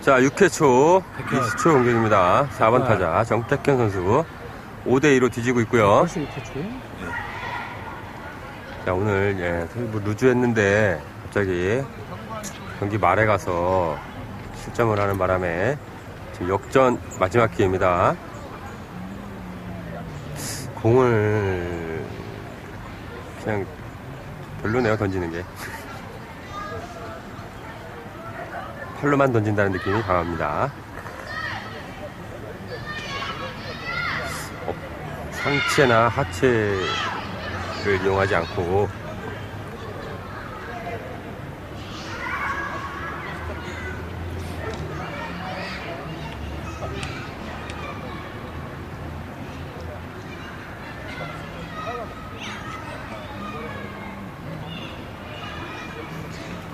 자, 6회 초, 백현. 20초 공격입니다. 4번 백현. 타자, 정택현 선수. 5대2로 뒤지고 있고요. 벌써 줘? 자, 오늘, 예, 뭐 루즈했는데, 갑자기 경기 말에 가서 실점을 하는 바람에 지금 역전 마지막 기회입니다. 공을 그냥 별로네요, 던지는 게. 팔로만 던진다는 느낌이 강합니다. 어, 상체나 하체를 이용하지 않고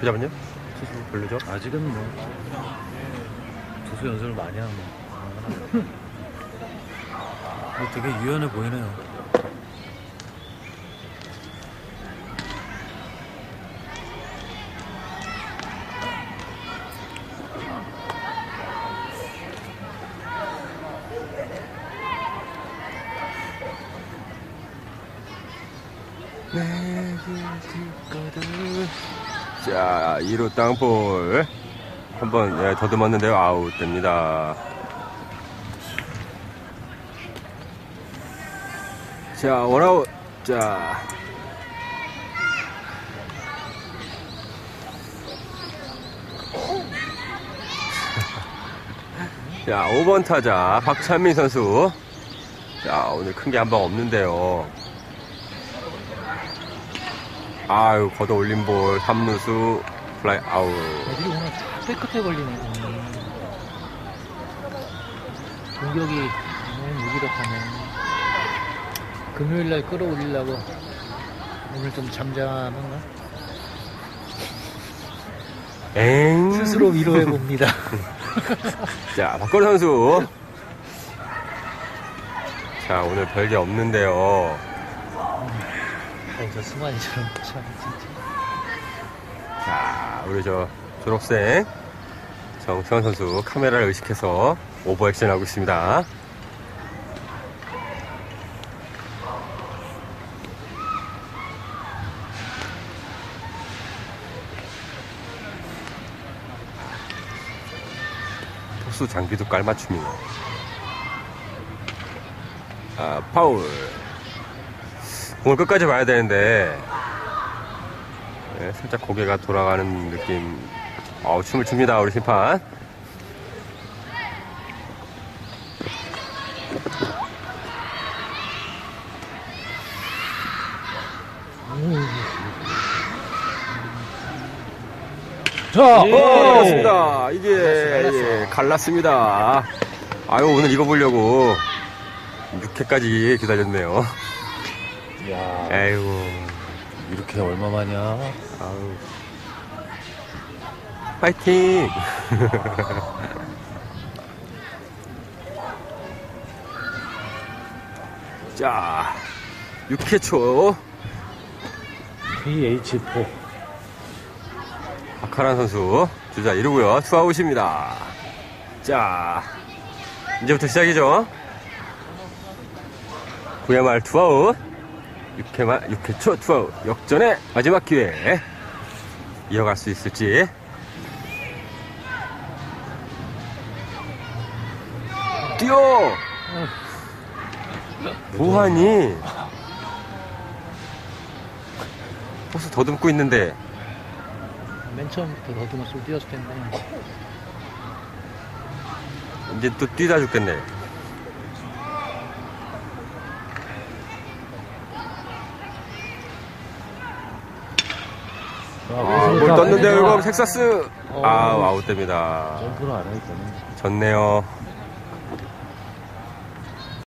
그자만요? 투수 별로죠? 아직은 뭐 투수 연습을 많이 하는 거. 뭐 되게 유연해 보이네요. 자, 2루 땅볼. 한번 예, 더듬었는데요. 아웃 됩니다. 자, 원아웃. 자. 자, 5번 타자 박찬민 선수. 자, 오늘 큰 게 한 방 없는데요. 아유, 걷어 올린 볼, 3루수, 플라이 아웃. 애들이 오늘 다 깨끗해 걸리네. 음. 공격이 너무 무기력하네. 금요일 날 끌어올리려고 오늘 좀 잠잠한가? 엥. 스스로 위로해 봅니다. 자, 박건우 선수. 자, 오늘 별게 없는데요. 저 승환이처럼 참 진짜. 자, 우리 저 졸업생 정승환 선수 카메라를 의식해서 오버 액션 하고 있습니다. 토수 장비도 깔맞춤이네요. 아, 파울. 공을 끝까지 봐야 되는데, 네, 살짝 고개가 돌아가는 느낌. 어우, 춤을 춥니다, 우리 심판. 자, 오, 그렇습니다. 이게, 예, 갈랐습니다. 아유, 오늘 이거 보려고 6회까지 기다렸네요. 야, 아이고, 이렇게 얼마만이야? 아우. 파이팅! 자, 6회 초. PH4. 박하란 선수 주자 이루고요. 투아웃입니다. 자, 이제부터 시작이죠. 9회 말 투아웃. 6회 말 6회 초 투아웃. 역전의 마지막 기회. 이어갈 수 있을지. 뛰어! 보한이 벌써 더듬고 있는데 맨 처음부터 더듬었으면 뛰었을 텐데. 이제 또 뛰다 죽겠네. 아, 뭘 떴는데요, 이거 텍사스. 아, 아웃됩니다. 점프를 안 하니까는. 졌네요.